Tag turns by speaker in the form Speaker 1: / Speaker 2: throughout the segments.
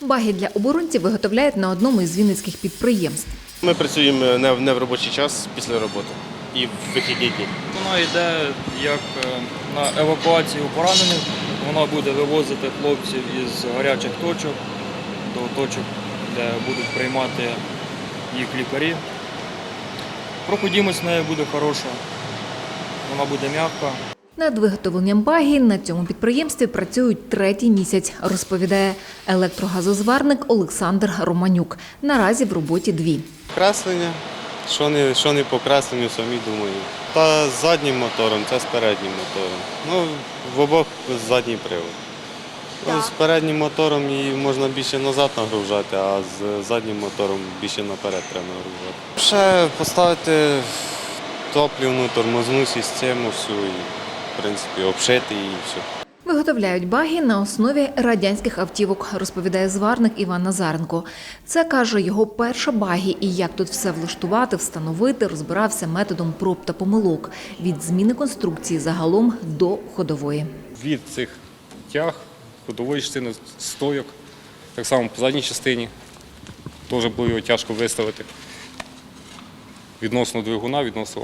Speaker 1: Баги для оборонців виготовляють на одному із вінницьких підприємств.
Speaker 2: Ми працюємо не в, не в робочий час після роботи і в вихідні дні.
Speaker 3: Вона йде як е, на евакуацію поранених. Вона буде вивозити хлопців із гарячих точок до точок, де будуть приймати їх лікарі. Проходимость в неї буде хороша, вона буде м'яка.
Speaker 1: Над виготовленням багі на цьому підприємстві працюють третій місяць, розповідає електрогазозварник Олександр Романюк. Наразі в роботі дві.
Speaker 2: Креслення, що не, що не по кресленню, самі думаю. Та з заднім мотором, це з переднім мотором. Ну, в обох задній привод. Ну, з переднім мотором її можна більше назад нагружати, а з заднім мотором більше наперед треба нагружати. Ще поставити топлівну тормозну систему всю в принципі, обшити і все.
Speaker 1: Виготовляють баги на основі радянських автівок, розповідає зварник Іван Назаренко. Це каже його перша багі, і як тут все влаштувати, встановити, розбирався методом проб та помилок від зміни конструкції загалом до ходової.
Speaker 4: від цих тяг, ходової частини, стойок, так само по задній частині. Теж було його тяжко виставити. Відносно двигуна, відносно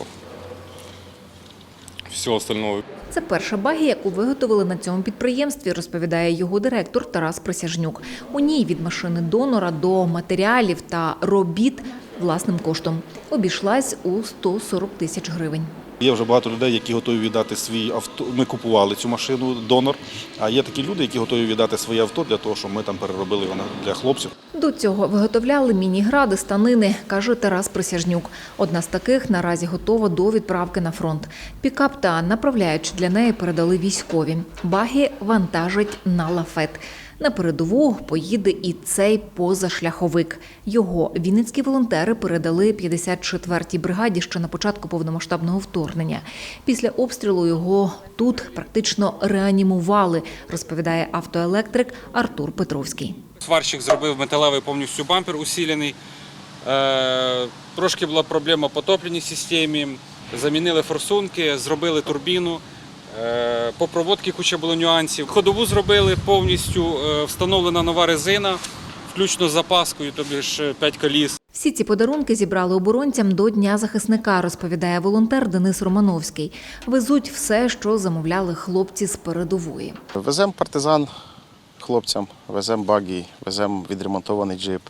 Speaker 4: всього остального.
Speaker 1: Це перша багі, яку виготовили на цьому підприємстві, розповідає його директор Тарас Присяжнюк. У ній від машини донора до матеріалів та робіт власним коштом обійшлась у 140 тисяч гривень.
Speaker 5: Є вже багато людей, які готові віддати свій авто. Ми купували цю машину донор. А є такі люди, які готові віддати своє авто для того, щоб ми там переробили його для хлопців.
Speaker 1: До цього виготовляли міні-гради, станини, каже Тарас Присяжнюк. Одна з таких наразі готова до відправки на фронт. Пікап та направляючи для неї передали військові. Баги вантажать на лафет. На передову поїде і цей позашляховик. Його вінницькі волонтери передали 54-й бригаді ще на початку повномасштабного вторгнення. Після обстрілу його тут практично реанімували, розповідає автоелектрик Артур Петровський.
Speaker 6: Сварщик зробив металевий повністю бампер усилений. Е, Трошки була проблема по топливній системі. Замінили форсунки, зробили турбіну. Е, По проводці куча було нюансів. Ходову зробили повністю, е, встановлена нова резина, включно з запаскою, тобі ж 5 коліс.
Speaker 1: Всі ці подарунки зібрали оборонцям до Дня захисника, розповідає волонтер Денис Романовський. Везуть все, що замовляли хлопці з передової.
Speaker 5: Веземо партизан хлопцям, веземо багі, веземо відремонтований джип,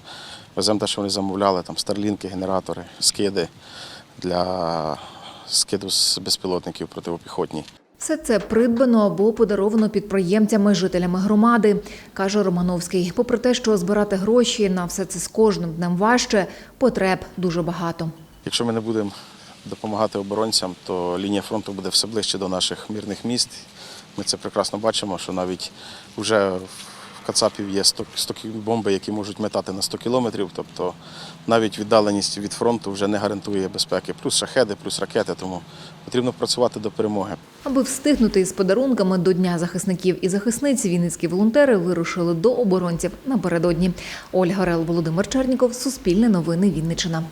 Speaker 5: веземо те, що вони замовляли, там старлінки, генератори, скиди для скиду з безпілотників протипіхотні.
Speaker 1: Все це придбано або подаровано підприємцями, жителями громади, каже Романовський. Попри те, що збирати гроші на все це з кожним днем важче, потреб дуже багато.
Speaker 5: Якщо ми не будемо допомагати оборонцям, то лінія фронту буде все ближче до наших мирних міст. Ми це прекрасно бачимо, що навіть вже в Кацапів є 100 100 бомби, які можуть метати на 100 кілометрів. Тобто навіть віддаленість від фронту вже не гарантує безпеки. Плюс шахеди, плюс ракети, тому потрібно працювати до перемоги.
Speaker 1: Аби встигнути із подарунками до Дня захисників і захисниць, вінницькі волонтери вирушили до оборонців напередодні. Ольга Рел, Володимир Черніков, Суспільне новини Вінниччина.